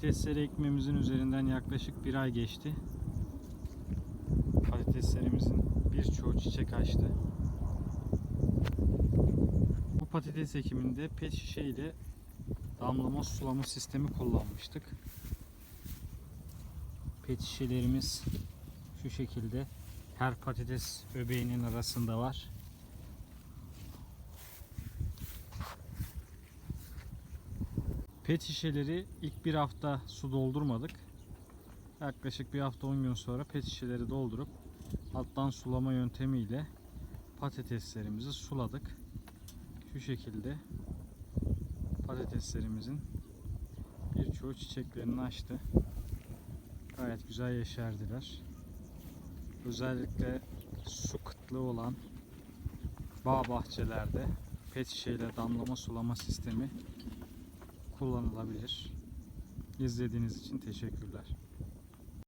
Patatesleri ekmemizin üzerinden yaklaşık bir ay geçti. Patateslerimizin birçoğu çiçek açtı. Bu patates ekiminde pet şişe ile damlama sulama sistemi kullanmıştık. Pet şişelerimiz şu şekilde her patates öbeğinin arasında var. Pet şişeleri ilk bir hafta su doldurmadık. Yaklaşık bir hafta 10 gün sonra pet şişeleri doldurup alttan sulama yöntemiyle patateslerimizi suladık. Şu şekilde patateslerimizin birçoğu çiçeklerini açtı. Gayet güzel yeşerdiler. Özellikle su kıtlığı olan bağ bahçelerde pet şişeyle damlama sulama sistemi kullanılabilir. İzlediğiniz için teşekkürler.